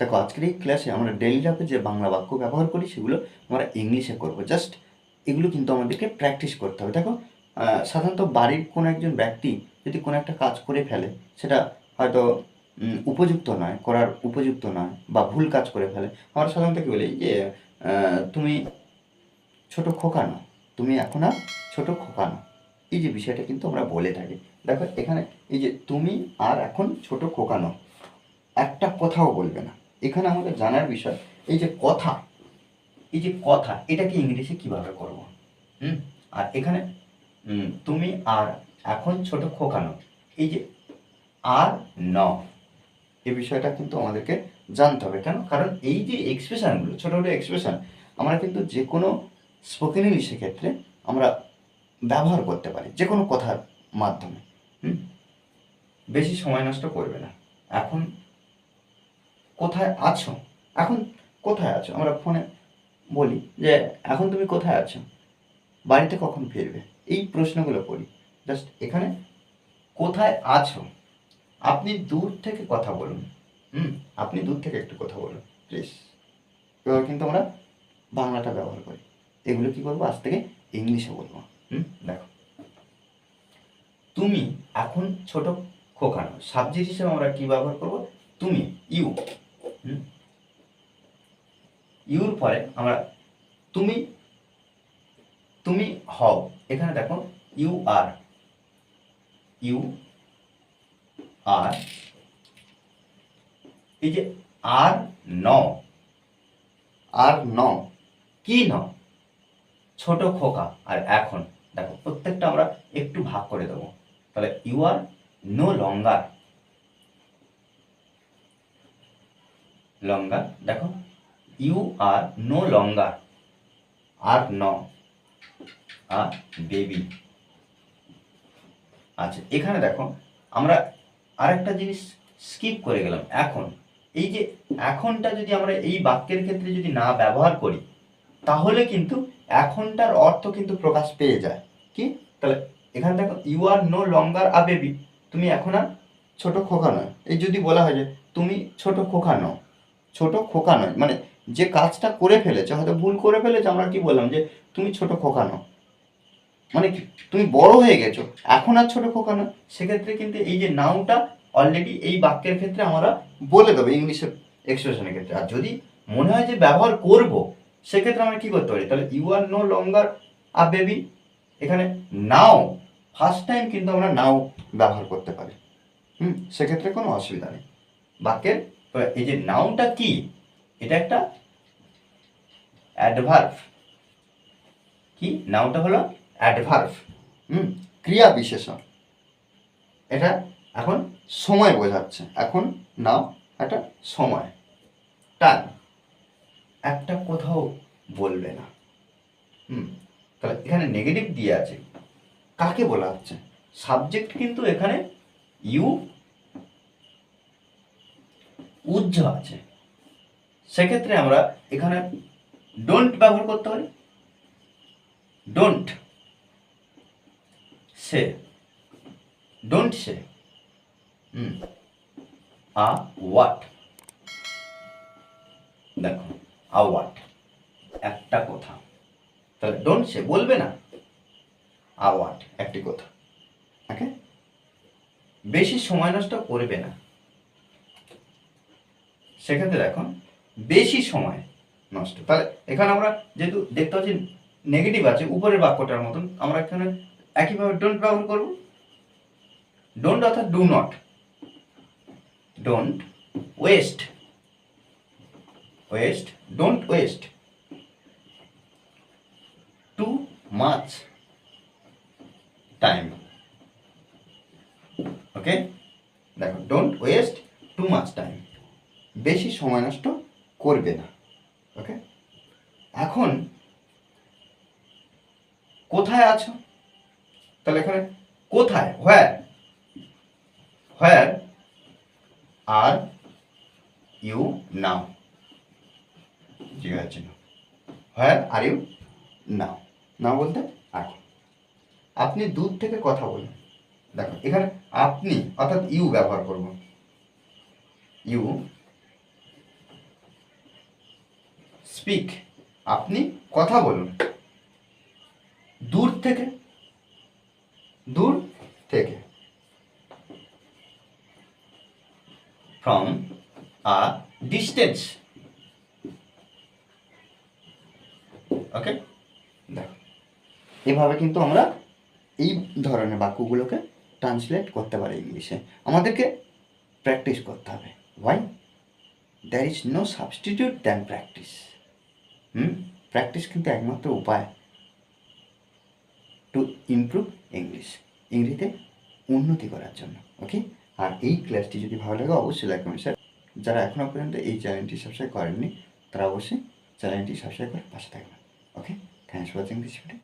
দেখো, আজকের এই ক্লাসে আমরা ডেইলি লাইফে যে বাংলা বাক্য ব্যবহার করি, সেগুলো আমরা ইংলিশে করব। জাস্ট এগুলো কিন্তু আমাদেরকে প্র্যাকটিস করতে হবে। দেখো সাধারণত বাড়ির কোনো একজন ব্যক্তি যদি কোনো একটা কাজ করে ফেলে, সেটা হয়তো উপযুক্ত নয়, করার উপযুক্ত নয় বা ভুল কাজ করে ফেলে। আমরা সাধারণত কি বলি, যে তুমি ছোট খোকানো তুমি এখন আর ছোট খোকানো এই যে বিষয়টা কিন্তু আমরা বলে থাকি। দেখো, এখানে এই যে তুমি আর এখন ছোট খোকানো একটা কথাও বলবে না। এখানে আমাদের জানার বিষয়, এই যে কথা, এই যে কথা, এটাকে ইংলিশে কীভাবে করব? হুম? আর এখানে তুমি আর, এখন ছোট খোকানো, এই যে আর ন, এই বিষয়টা কিন্তু আমাদেরকে জানতে হবে। কেন? কারণ এই যে এক্সপ্রেশনগুলো ছোটো ছোটো এক্সপ্রেশন আমরা কিন্তু যে কোনো স্পোকেন ইংলিশের ক্ষেত্রে আমরা ব্যবহার করতে পারি যে কোনো কথার মাধ্যমে, হুম? বেশি সময় নষ্ট করবে না। এখন কোথায় আছো? এখন কোথায় আছো? আমরা ফোনে বলি যে, এখন তুমি কোথায় আছো? বাড়িতে কখন ফিরবে? এই প্রশ্নগুলো করি। জাস্ট এখানে, কোথায় আছো? আপনি দূর থেকে কথা বলুন। হুম, আপনি দূর থেকে একটু কথা বলুন প্লিজ এবার কিন্তু আমরা বাংলাটা ব্যবহার করি। এগুলো কি করব আজ থেকে ইংলিশে বলব। হুম, দেখো। তুমি এখন ছোট খোকানো সাবজেক্ট হিসেবে আমরা কি ব্যবহার করব? তুমি ইউ ইউর পরে আমরা তুমি তুমি হও। এখানে দেখো, ইউ আর ইউ আর, এই যে আর ন আর ন, কি ন? ছোট খোকা। আর এখন দেখো, প্রত্যেকটা আমরা একটু ভাগ করে দেবো। তাহলে ইউ আর নো লঙ্গার। লঙ্গার দেখো ইউ আর নো লঙ্গার আর ন আর বেবি আচ্ছা এখানে দেখো, আমরা আরেকটা জিনিস স্কিপ করে গেলাম, এখন। এই যে, এখনটা যদি আমরা এই বাক্যের ক্ষেত্রে যদি না ব্যবহার করি, তাহলে কিন্তু এখনটার অর্থ কিন্তু প্রকাশ পেয়ে যায়। কি? তাহলে, এখানে দেখো you are no longer a baby তুমি এখন আর ছোট খোকা নয়। এই যদি বলা হয় যে, তুমি ছোট খোকা নও ছোট খোকা নয় মানে যে কাজটা করে ফেলেছে, হয়তো ভুল করে ফেলেছে, আমরা কি বললাম যে তুমি ছোট খোকা নও। মানে তুমি বড় হয়ে গেছো, এখন আর ছোট খোকা নয়। সেক্ষেত্রে কিন্তু এই যে নাউটা অলরেডি এই বাক্যের ক্ষেত্রে আমরা বলে দেবো ইংলিশের এক্সপ্রেশনের ক্ষেত্রে। আর যদি মনে হয় যে ব্যবহার করব, সেক্ষেত্রে আমরা কি করতে পারি? তাহলে you are no longer a baby এখানে নাও ফার্স্ট টাইম কিন্তু আমরা নাও ব্যবহার করতে পারি। হুম, সেক্ষেত্রে কোনো অসুবিধা নেই। বাক্যের এই যে নাউনটা কি? এটা একটা অ্যাডভার্ভ কি? নাউনটা হলো অ্যাডভার্ভ হুম? ক্রিয়া বিশেষণ। এটা এখন সময় বোঝাচ্ছে। এখন নাও একটা সময়। টাইম একটা কোথাও বলবে না। হুম? তাহলে এখানে নেগেটিভ দিয়ে আছে। কাকে বলা হচ্ছে? সাবজেক্ট কিন্তু এখানে ইউ উজ্জ আছে। সেক্ষেত্রে আমরা এখানে ডোন্ট ব্যবহার করতে পারি। Don't say don't say a what দেখো, আ ওয়াট একটা কথা। তাহলে ডোন্ট সে বলবে না, আ ওয়াট একটি কথা। ওকে? বেশি সময় নষ্ট করবে না। সেক্ষেত্রে দেখো বেশি সময় নষ্ট। তাহলে এখানে আমরা যেহেতু দেখতে পাচ্ছি নেগেটিভ আছে, উপরের বাক্যটার মতন, আমরা এখানে একইভাবে ডোন্ট ব্যবহার করব। ডোন্ট অর্থাৎ do not don't waste waste don't waste too much time okay দেখো don't waste too much time বেশি সময় নষ্ট করবে না। ওকে এখন কোথায় আছো? তাহলে এখানে কোথায়? Where where are you now জিজ্ঞাসা চিহ্ন হোয়ার আর ইউ নাও নাও বলতে এখন। আপনি দূর থেকে কথা বলুন। দেখো, এখানে আপনি, অর্থাৎ ইউ ব্যবহার করব। You speak. আপনি কথা বলুন। দূর থেকে। দূর থেকে। ফ্রম আ ডিস্টেন্স ওকে দেখো। এভাবে কিন্তু আমরা এই ধরনের বাক্যগুলোকে ট্রান্সলেট করতে পারি ইংলিশে। আমাদেরকে প্র্যাকটিস করতে হবে। Why there is no substitute than practice hmm? Practice কিন্তু একমাত্র উপায়। টু ইমপ্রুভ ইংলিশ ইংরেজিতে উন্নতি করার জন্য ওকে আর এই ক্লাসটি যদি ভালো লাগে, অবশ্যই লাইক স্যার যারা এখনও পর্যন্ত এই চ্যানেলটি সাবস্ক্রাইব করেননি, তারা অবশ্যই চ্যানেলটি সাবস্ক্রাইব করে পাশে থাকবেন okay thanks for watching this video